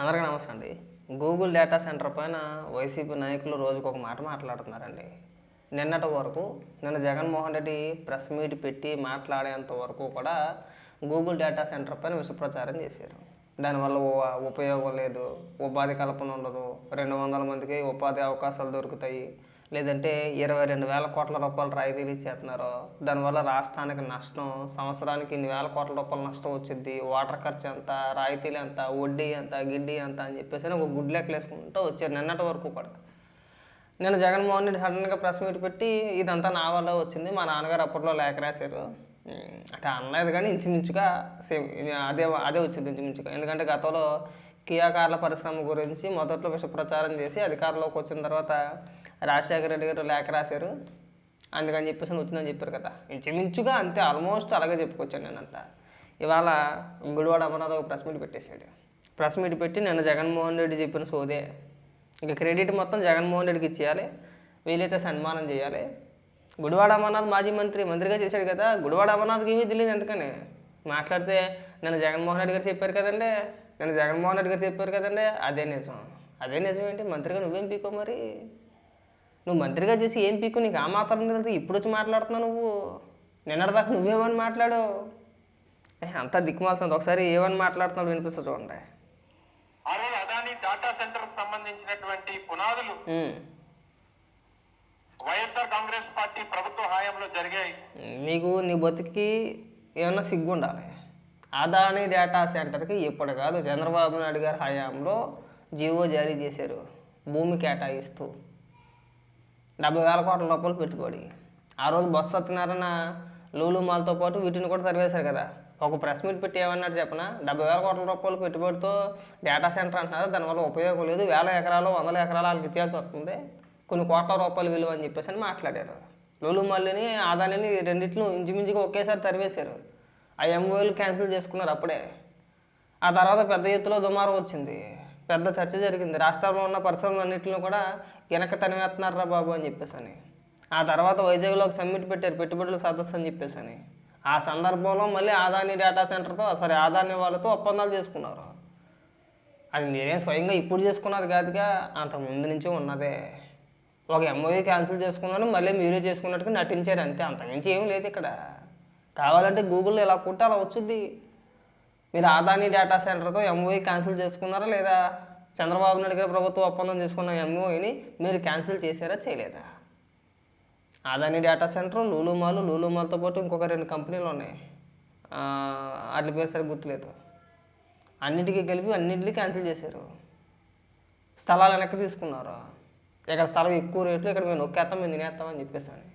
అందరికీ నమస్తే అండి. గూగుల్ డేటా సెంటర్ పైన వైసీపీ నాయకులు రోజుకు ఒక మాట మాట్లాడుతున్నారండి. నిన్నటి వరకు నిన్న జగన్మోహన్ రెడ్డి ప్రెస్ మీట్ పెట్టి మాట్లాడేంత వరకు కూడా గూగుల్ డేటా సెంటర్ పైన విషప్రచారం చేశారు. దానివల్ల ఉపయోగం లేదు ఉపాధి కల్పన ఉండదు రెండు వందల మందికి ఉపాధి అవకాశాలు దొరుకుతాయి లేదంటే ఇరవై రెండు వేల కోట్ల రూపాయలు రాయితీలు ఇచ్చేస్తున్నారు. దానివల్ల రాష్ట్రానికి నష్టం సంవత్సరానికి ఇన్ని వేల కోట్ల రూపాయల నష్టం వచ్చింది వాటర్ ఖర్చు ఎంత రాయితీలు ఎంత వడ్డీ ఎంత గిడ్డీ ఎంత అని చెప్పేసి ఒక గుడ్ లెక్కలు వేసుకుంటూ వచ్చారు నిన్నటి వరకు కూడా. నేను జగన్మోహన్ రెడ్డి సడన్గా ప్రెస్ మీట్ పెట్టి ఇదంతా నా వల్ల వచ్చింది మా నాన్నగారు అప్పట్లో లేఖ రాశారు. అంటే అనలేదు కానీ ఇంచుమించుగా సేమ్ అదే అదే వచ్చింది ఇంచుమించుగా. ఎందుకంటే గతంలో కియా కార్ల పరిశ్రమ గురించి మొదట్లో విష ప్రచారం చేసి అధికారంలోకి వచ్చిన తర్వాత రాజశేఖర రెడ్డి గారు లేఖ రాశారు. అందుకని చెప్పేసి అని వచ్చిందని చెప్పారు కదా. ఇంచుమించుగా అంతే ఆల్మోస్ట్ అలాగే చెప్పుకొచ్చాను నేనంతా. ఇవాళ గుడివాడ అమర్నాథ్ ఒక ప్రెస్ మీట్ పెట్టేశాడు. ప్రెస్ మీట్ పెట్టి నిన్న జగన్మోహన్ రెడ్డి చెప్పిన సోదే. ఇక క్రెడిట్ మొత్తం జగన్మోహన్ రెడ్డికి ఇచ్చేయాలి. వీలైతే సన్మానం చేయాలి. గుడివాడ అమర్నాథ్ మాజీ మంత్రి మంత్రిగా చేశాడు కదా. గుడివాడ అమర్నాథ్కి ఏమీ తెలియదు ఎందుకని? మాట్లాడితే నన్ను జగన్మోహన్ రెడ్డి గారు చెప్పారు కదండి. నన్ను జగన్మోహన్ రెడ్డి గారు చెప్పారు కదండి. అదే నిజం. అదే నిజం ఏంటి? మంత్రిగా నువ్వేం పీకో మరి? నువ్వు మంత్రిగా చేసి ఏం పీకు? నీకు ఆ మాత్రం తెలియదు. ఇప్పుడు వచ్చి మాట్లాడుతున్నావు నువ్వు. నిన్నటిదాకా నువ్వేమని మాట్లాడు అంతా దిక్కుమాల్సింది. ఒకసారి ఏమని మాట్లాడుతున్నావు వినిపిస్తా చూడండి. ఆ రోజు అదాని డాటా సెంటర్ సంబంధించినటువంటి పునాదులు. వైఎస్ఆర్ కాంగ్రెస్ పార్టీ ప్రభుత్వ హయాంలో జరిగాయి. నీకు నీ బతికి ఏమన్నా సిగ్గు ఉండాలి అదాని డేటా సెంటర్కి ఇప్పుడు కాదు చంద్రబాబు నాయుడు గారి హయాంలో జీవో జారీ చేశారు. భూమి కేటాయిస్తూ. డెబ్బై వేల కోట్ల రూపాయలు పెట్టుబడి. ఆ రోజు బొత్స సత్యనారాయణ లూలు మాల్తో పాటు వీటిని కూడా తరివేశారు కదా. ఒక ప్రెస్ మీట్ పెట్టి ఏమన్నారు చెప్పన? డెబ్బై వేల కోట్ల రూపాయలు పెట్టుబడితో డేటా సెంటర్ అంటున్నారు. దానివల్ల ఉపయోగం లేదు. వేల ఎకరాలు వందల ఎకరాలు వాళ్ళకి ఇచ్చేయాల్సి వస్తుంది. కొన్ని కోట్ల రూపాయలు విలువ అని చెప్పేసి అని మాట్లాడారు. లూలు మల్లిని ఆదానిని రెండింటిని ఇంచుమించుగా ఒకేసారి తరివేశారు. ఆ ఎంఓలు క్యాన్సిల్ చేసుకున్నారు అప్పుడే. ఆ తర్వాత పెద్ద ఎత్తులో దుమారం వచ్చింది. పెద్ద చర్చ జరిగింది. రాష్ట్రంలో ఉన్న పరిశ్రమలన్నింటిలో కూడా వెనక తనివేస్తున్నారా బాబు అని చెప్పేసి అని ఆ తర్వాత వైజాగ్లో ఒక సమ్మిట్ పెట్టారు పెట్టుబడుల సదస్సు అని చెప్పేసి అని ఆ సందర్భంలో మళ్ళీ ఆదాని డేటా సెంటర్తో సారీ ఆదాని వాళ్ళతో ఒప్పందాలు చేసుకున్నారు. అది మీరేం స్వయంగా ఇప్పుడు చేసుకున్నది కాదుగా అంత ముందు నుంచి ఉన్నదే. ఒక ఎంఓఏ క్యాన్సిల్ చేసుకున్నాను మళ్ళీ మీరే చేసుకున్నట్టుగా నటించారు అంతే. అంతమించి ఏం లేదు ఇక్కడ. కావాలంటే గూగుల్లో ఇలా కుట్టి అలా వచ్చుద్ది మీరు ఆదాని డేటా సెంటర్తో ఎంఓఈ క్యాన్సిల్ చేసుకున్నారా? లేదా చంద్రబాబు నాయుడు గారి ప్రభుత్వం ఒప్పందం చేసుకున్న ఎంఓఈని మీరు క్యాన్సిల్ చేశారా? చేయలేదా? ఆదాని డేటా సెంటర్ లూలుమాల్ లూలుమాల్తో పాటు ఇంకొక రెండు కంపెనీలు ఉన్నాయి. వాటి పేరు సరిగ్గా గుర్తులేదు. అన్నిటికీ కలిపి అన్నింటినీ క్యాన్సిల్ చేశారు. స్థలాలు వెనక్కి తీసుకున్నారు. ఇక్కడ స్థలం ఎక్కువ రేట్లు ఇక్కడ మేము నొక్కేస్తాం మేము తినేస్తామని చెప్పేసి అని.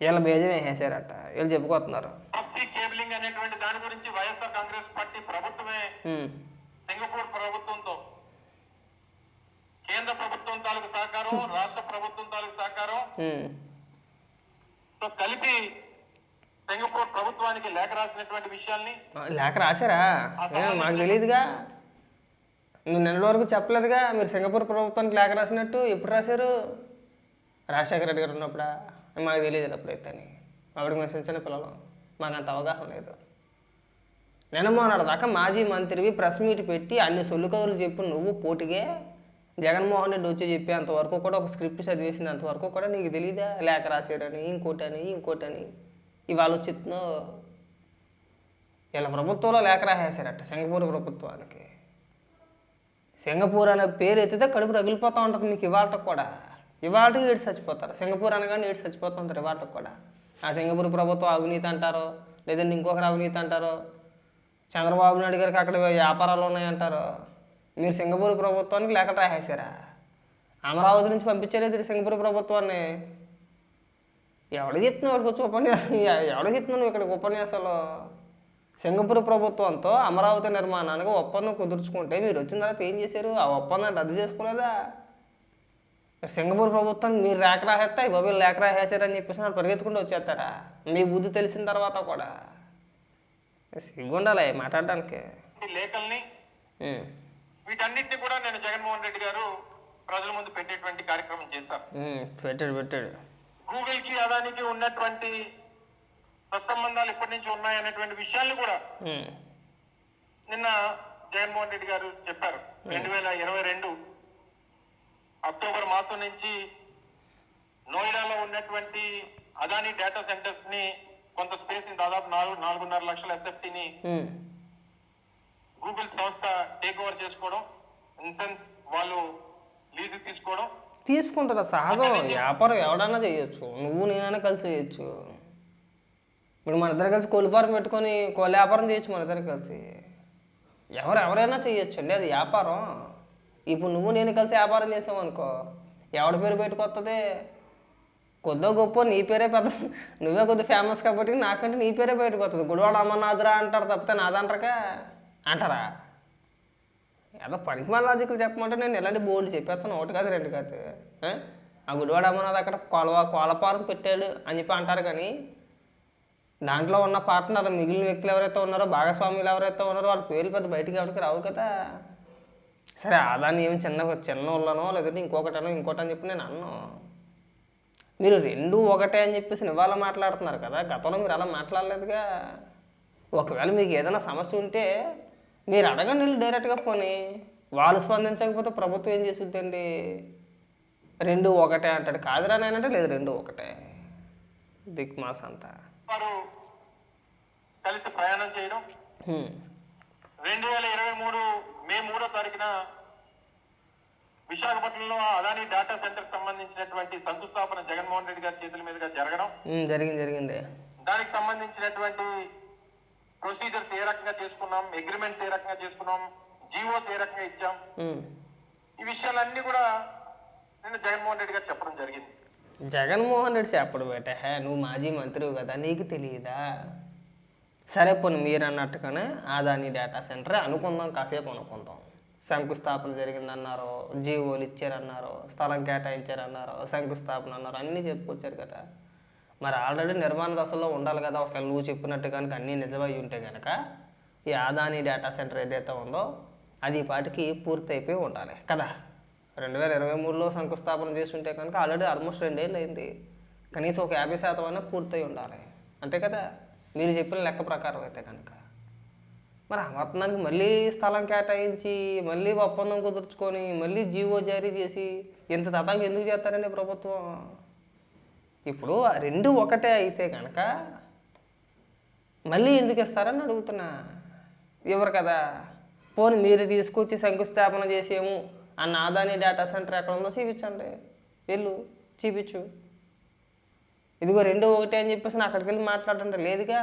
వీళ్ళ బేజం వేసేసారట వీళ్ళు చెప్పుకోతున్నారు ఆప్సీ కేబులింగ్ అనేటువంటి దాని గురించి వైఎస్ఆర్ కాంగ్రెస్ పార్టీ ప్రభుత్వమే సింగపూర్ ప్రభుత్వంతో కేంద్ర ప్రభుత్వం తాలూకు సహకారం రాష్ట్ర ప్రభుత్వం తాలూకు సహకారం. కలిపి సింగపూర్ ప్రభుత్వానికి లేఖ రాసినటువంటి విషయాల్ని లేఖ రాశారా? మాకు తెలియదుగా. నువ్వు నిన్నటి వరకు చెప్పలేదుగా. మీరు సింగపూర్ ప్రభుత్వానికి లేఖ రాసినట్టు ఎప్పుడు రాశారు? రాజశేఖర రెడ్డి గారు ఉన్నప్పుడా? మాకు తెలియదు అప్పుడైతే అని. ఆవిడకి చిన్న చిన్న పిల్లలు. మాకు అంత అవగాహన లేదు. నిన్న దాకా మాజీ మంత్రివి ప్రెస్ మీట్ పెట్టి అన్ని సొల్లుకవులు చెప్పి నువ్వు పోటీగే జగన్మోహన్ రెడ్డి వచ్చి చెప్పేంత వరకు కూడా ఒక స్క్రిప్ట్ చదివేసినంత వరకు కూడా నీకు తెలియదా లేఖ రాశారని ఇంకోటని ఇంకోటని. ఇవాళ వచ్చి ఇలా వీళ్ళ ప్రభుత్వంలో లేఖ రాసేశారట సింగపూర్ ప్రభుత్వానికి. సింగపూర్ అనే పేరు ఎత్తితే కడుపు రగిలిపోతూ ఉంటుంది మీకు ఇవాళ కూడా. ఇవాళకి ఏడు చచ్చిపోతారు. సింగపూర్ అనగానే ఏడు చచ్చిపోతూ ఉంటారు ఇవాళ కూడా. ఆ సింగపూర్ ప్రభుత్వం అవినీతి అంటారో లేదంటే ఇంకొకరు అవినీతి అంటారో చంద్రబాబు నాయుడు గారికి అక్కడ వ్యాపారాలు ఉన్నాయంటారు మీరు సింగపూర్ ప్రభుత్వానికి లేఖ రాసేశారా? అమరావతి నుంచి పంపించలేదు సింగపూర్ ప్రభుత్వాన్ని. ఎవడు చెప్తున్నావు ఇక్కడికి వచ్చి ఉపన్యాసం? ఎవడు చెప్తున్నావు ఇక్కడికి ఉపన్యాసాలు? సింగపూర్ ప్రభుత్వంతో అమరావతి నిర్మాణానికి ఒప్పందం కుదుర్చుకుంటే మీరు వచ్చిన తర్వాత ఏం చేశారు? ఆ ఒప్పందాన్ని రద్దు చేసుకోలేదా? సింగపూర్ ప్రభుత్వం మీరు లేఖ రాసేస్తే ఈ బాబు లేఖ రాసేసారని చెప్పేసి నాకు పరిగెత్తుకుంటూ వచ్చేస్తారా? మీ బుద్ధి తెలిసిన తర్వాత కూడా. సిగ్గుండాలి మాట్లాడడానికి. లేఖల్ని వీటన్నిటిని కూడా నేను జగన్మోహన్ రెడ్డి గారు ప్రజల ముందు పెట్టేటువంటి కార్యక్రమం చేశారు. ఉమ్, పెట్టాడు పెట్టాడు. గూగుల్కి అదానికి ఉన్నటువంటి సత్సంబంధాలు ఎప్పటి నుంచి ఉన్నాయనేటువంటి విషయాన్ని కూడా నిన్న జగన్మోహన్ రెడ్డి గారు చెప్పారు. రెండు వేల ఇరవై రెండు అక్టోబర్ మాసం నుంచి నోయిడాలో ఉన్నటువంటి అదాని డేటా సెంటర్స్ని కొంత స్పేస్ని దాదాపు నాలుగు నాలుగున్నర లక్షల ఎస్ఎఫ్టీ ని ఉమ్. గూగుల్ సంస్థ టేక్ ఓవర్ చేసుకోవడం ఇన్సెన్స్ వాళ్ళు లీజు తీసుకోవడం. తీసుకుంటారా? సహజం. వ్యాపారం ఎవడన్నా చేయొచ్చు. నువ్వు నేనైనా కలిసి చేయొచ్చు. ఇప్పుడు మన ఇద్దరు కలిసి కోళ్ళ ఫారం పెట్టుకొని కోళ్ళ వ్యాపారం చేయొచ్చు మన ఇద్దరు కలిసి. ఎవరు ఎవరైనా చేయొచ్చు అండి అది వ్యాపారం. ఇప్పుడు నువ్వు నేను కలిసి వ్యాపారం చేసామనుకో ఎవడి పేరు పెట్టుకొస్తుంది కొద్దో గొప్ప నీ పేరే పెద్ద నువ్వే కొద్ది ఫేమస్ కాబట్టి నాకంటే నీ పేరే బయటకు వస్తుంది గుడివాడ అమ్మనాథురా అంటారు తప్పితే నాదంటారుగా అంటారా? ఏదో పనికి లాజిక్లు చెప్పమంటే నేను ఎలాంటి బోర్డు చెప్పేస్తాను. ఒకటి కాదు రెండు కాదు. ఆ? ఆ గుడివాడ అమ్మనాథ్ అక్కడ కొలవ కోలపారం పెట్టాడు అని చెప్పి అంటారు కానీ దాంట్లో ఉన్న పార్ట్నర్ మిగిలిన వ్యక్తులు ఎవరైతే ఉన్నారో భాగస్వాములు ఎవరైతే ఉన్నారో వాళ్ళ పేర్లు పెద్ద బయటికి ఎవరికి రావు కదా. సరే ఆదాన్ని ఏమి చిన్న చిన్న వాళ్ళనో లేదంటే ఇంకొకటనో ఇంకోటి అని చెప్పి నేను అన్నాను మీరు రెండు ఒకటే అని చెప్పేసి ఇవాళ మాట్లాడుతున్నారు కదా గతంలో మీరు అలా మాట్లాడలేదుగా. ఒకవేళ మీకు ఏదైనా సమస్య ఉంటే మీరు అడగండి వీళ్ళు డైరెక్ట్గా పోనీ. వాళ్ళు స్పందించకపోతే ప్రభుత్వం ఏం చేస్తుందండి? రెండు ఒకటే అంటాడు. కాదురా నాయనంటే లేదు రెండు ఒకటే. దిక్ మాస్ అంతా కలిసి ప్రయాణం చేయడం. రెండు వేల ఇరవై మూడు మే మూడో తారీఖున విశాఖపట్నంలో అదాని డేటా సెంటర్ సంబంధించినటువంటి శంకుస్థాపన జగన్మోహన్ రెడ్డి గారి చేతుల మీదుగా జరగడం. జరిగింది జరిగింది. దానికి సంబంధించినటువంటి ప్రొసీజర్స్ ఏ రకంగా చేసుకున్నాం అగ్రిమెంట్స్ ఏ రకంగా చేసుకున్నాం జీవోస్ ఏ రకంగా ఇచ్చాం. ఈ విషయాలన్నీ కూడా నిన్న జగన్మోహన్ రెడ్డి గారు చెప్పడం జరిగింది. జగన్మోహన్ రెడ్డి చెప్పడు బేట హే నువ్వు మాజీ మంత్రివి కదా నీకు తెలియదా సరే పోనీ మీరు అన్నట్టుగానే ఆదాని డేటా సెంటర్ అనుకుందాం కాసేపు అనుకుందాం. శంకుస్థాపన జరిగిందన్నారు జీవోలు ఇచ్చారన్నారు స్థలం కేటాయించారన్నారు శంకుస్థాపన అన్నారు అన్నీ చెప్పుకొచ్చారు కదా. మరి ఆల్రెడీ నిర్మాణ దశలో ఉండాలి కదా ఒకవేళ నువ్వు చెప్పినట్టు కనుక అన్నీ నిజమై ఉంటే కనుక ఈ ఆదాని డేటా సెంటర్ ఏదైతే ఉందో అది పాటికి పూర్తి అయిపోయి ఉండాలి కదా. రెండు వేల ఇరవై మూడులో శంకుస్థాపన చేసి ఉంటే కనుక ఆల్రెడీ ఆల్మోస్ట్ రెండేళ్ళు అయింది. కనీసం ఒక యాభై శాతం అయినా పూర్తయి ఉండాలి. అంతే కదా? మీరు చెప్పిన లెక్క ప్రకారం అయితే కనుక. మరి అమర్తనానికి మళ్ళీ స్థలం కేటాయించి మళ్ళీ ఒప్పందం కుదుర్చుకొని మళ్ళీ జీవో జారీ చేసి ఇంత తతంగా ఎందుకు చేస్తారండి ప్రభుత్వం? ఇప్పుడు ఆ రెండు ఒకటే అయితే కనుక మళ్ళీ ఎందుకు ఇస్తారని అడుగుతున్నా. ఇవ్వరు కదా. పోనీ మీరు తీసుకొచ్చి శంకుస్థాపన చేసేము అన్న ఆదాని డేటా సెంటర్ ఎక్కడ ఉందో చూపించండి. వెళ్ళు చూపించు. ఇదిగో రెండు ఒకటే అని చెప్పేసి నా అక్కడికి వెళ్ళి మాట్లాడండి లేదుగా.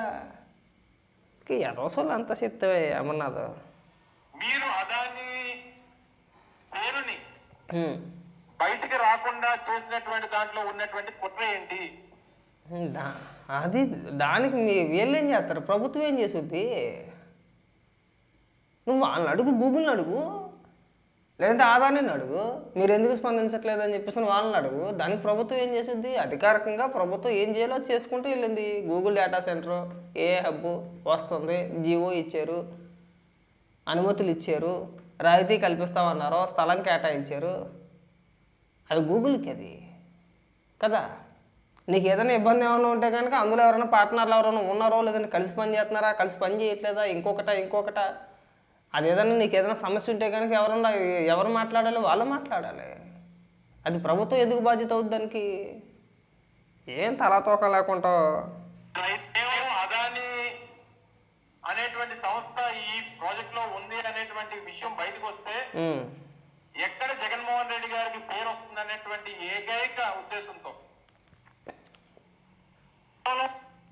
ఎదవసోళ్ళు అంతా చెప్తావే అమర్నాథ్. మీరు అదాని పేరుని. బయటికి రాకుండా చేసినటువంటి దాంట్లో ఉన్నటువంటి కుట్ర ఏంటి? అది దానికి మీ వీళ్ళు ఏం చేస్తారు? ప్రభుత్వం ఏం చేస్తుంది? నువ్వు వాళ్ళని అడుగు గూగుల్ని అడుగు. లేదంటే ఆదాని అడుగు. మీరు ఎందుకు స్పందించట్లేదు అని చెప్పేసి వాళ్ళని అడుగు. దానికి ప్రభుత్వం ఏం చేసింది అధికారికంగా ప్రభుత్వం ఏం చేయాలో చేసుకుంటూ వెళ్ళింది. Google data centre A hub వస్తుంది. జియో ఇచ్చారు. అనుమతులు ఇచ్చారు. రాయితీ కల్పిస్తామన్నారు. స్థలం కేటాయించారు. అది గూగుల్కి అది. కదా? నీకు ఏదైనా ఇబ్బంది ఏమైనా ఉంటే కనుక అందులో ఎవరైనా పార్ట్నర్లు ఎవరైనా ఉన్నారో లేదంటే కలిసి పని చేస్తున్నారా? కలిసి పని చేయట్లేదా? ఇంకొకట ఇంకొకట? అది ఏదైనా నీకు ఏదైనా సమస్య ఉంటే కనుక ఎవరన్నా ఎవరు మాట్లాడాలి వాళ్ళు మాట్లాడాలి. అది ప్రభుత్వం ఎందుకు బాధ్యత అవుద్ది దానికి? ఏం తలాతోక లేకుండా కేవలం అదాని అనేటువంటి సంస్థ ఈ ప్రాజెక్ట్లో ఉంది అనేటువంటి విషయం బయటకు వస్తే ఉమ్, ఎక్కడ జగన్మోహన్ రెడ్డి గారికి పేరు వస్తుంది అనేటువంటి ఏకైక ఉద్దేశంతో కేవలం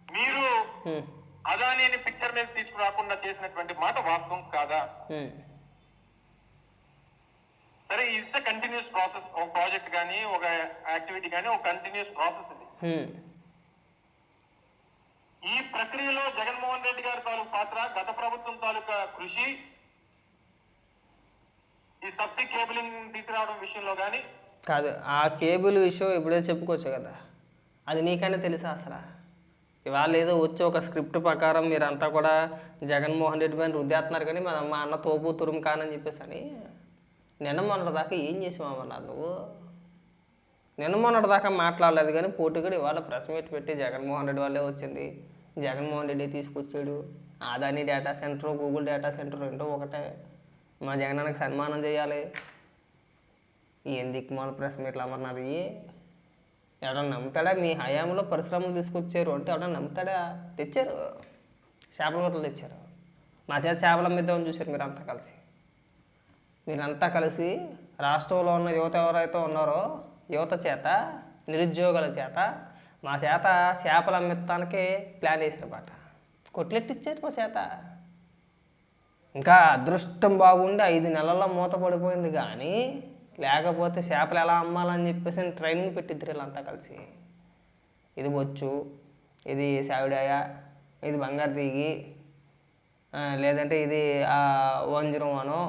మీరు ఉమ్, అదానిని పిక్చర్ మీద తీసుకురాకుండా చేసినటువంటి వాస్తవం కాదా? సరే ఇట్స్ కంటిన్యూస్ ప్రాసెస్ ఒక ప్రాజెక్ట్ కానీ ఒక యాక్టివిటీ కానీ ఒక కంటిన్యూస్ ప్రాసెస్ ఇది. ఈ ప్రక్రియలో జగన్మోహన్ రెడ్డి గారి తాలూకు పాత్ర గత ప్రభుత్వం తాలూకా కృషి ఈ సబ్సి కేబులింగ్ తీసుకురావడం విషయంలో కానీ కాదు ఆ కేబుల్ విషయం ఇప్పుడే చెప్పుకోవచ్చు కదా. అది నీకైనా తెలుసా అసలు? ఇవాళ ఏదో వచ్చి ఒక స్క్రిప్ట్ ప్రకారం మీరంతా కూడా జగన్మోహన్ రెడ్డి పైన రుద్దేస్తున్నారు కానీ మన మా అన్న తోపు తురుము కానని చెప్పేసి అని నిన్న మొన్నటి దాకా ఏం చేసామన్నారు నువ్వు? నిన్న మొన్నటి దాకా మాట్లాడలేదు కానీ పోటీగా ఇవాళ ప్రెస్ మీట్ పెట్టి జగన్మోహన్ రెడ్డి వాళ్ళే వచ్చింది. జగన్మోహన్ రెడ్డి తీసుకొచ్చాడు. Adani data centre Google data centre రెండో ఒకటే. మా జగనానికి సన్మానం చేయాలి. ఏం దిక్కుమాల ప్రెస్ మీట్లు అమర్నాథ్ ఎవడన్నా నమ్ముతాడా? మీ హయాంలో పరిశ్రమలు తీసుకొచ్చారు అంటే ఎవడన్నా నమ్ముతాడా? తెచ్చారు. చేపల గొట్టలు తెచ్చారు. మా చేత చేపల అమ్మిద్దామని చూశారు మీరంతా కలిసి. మీరంతా కలిసి రాష్ట్రంలో ఉన్న యువత ఎవరైతే ఉన్నారో యువత చేత నిరుద్యోగుల చేత మా చేత చేపలు అమ్మిస్తానికి ప్లాన్ చేశారన్నమాట బాట కొట్లెట్టిచ్చారు మా చేత. ఇంకా అదృష్టం బాగుండి ఐదు నెలల్లో మూత పడిపోయింది కానీ లేకపోతే చేపలు ఎలా అమ్మాలని చెప్పేసి ట్రైనింగ్ పెట్టిద్దరు వీళ్ళంతా కలిసి. ఇది బొచ్చు ఇది సావిడాయ ఇది బంగారు తీగి లేదంటే ఇది వంజరం అనో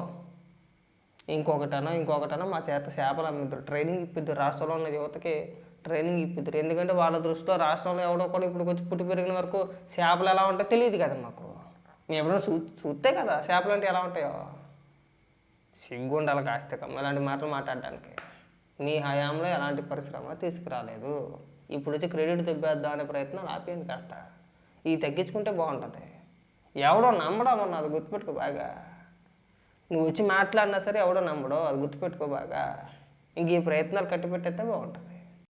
ఇంకొకటనో ఇంకొకటనో మా చేత చేపలు అమ్మిద్దరు ట్రైనింగ్ ఇప్పిద్దరు రాష్ట్రంలో ఉన్న యువతకి ట్రైనింగ్ ఇప్పిద్దరు ఎందుకంటే వాళ్ళ దృష్టిలో రాష్ట్రంలో ఎవడో కూడా ఇప్పుడు కొంచెం పుట్టి పెరిగిన వరకు చేపలు ఎలా ఉంటాయో తెలియదు కదా మాకు. మేము ఎప్పుడైనా చూ చూస్తే కదా చేపలు అంటే ఎలా ఉంటాయో. సిగ్గు ఉండాలి కాస్త ఇలాంటి మాటలు మాట్లాడడానికి నీ హయాంలో ఎలాంటి పరిశ్రమ తీసుకురాలేదు. ఇప్పుడు వచ్చి క్రెడిట్ తెప్పేద్దాం అనే ప్రయత్నం ఆపేయండి కాస్త. ఈ తగ్గించుకుంటే బాగుంటుంది. ఎవడో నమ్మడం అన్న అది గుర్తుపెట్టుకో బాగా. నువ్వు వచ్చి మాట్లాడినా సరే ఎవడో నమ్మడో అది గుర్తుపెట్టుకో బాగా. ఇంక ఈ ప్రయత్నాలు కట్టిపెట్టేస్తే బాగుంటుంది.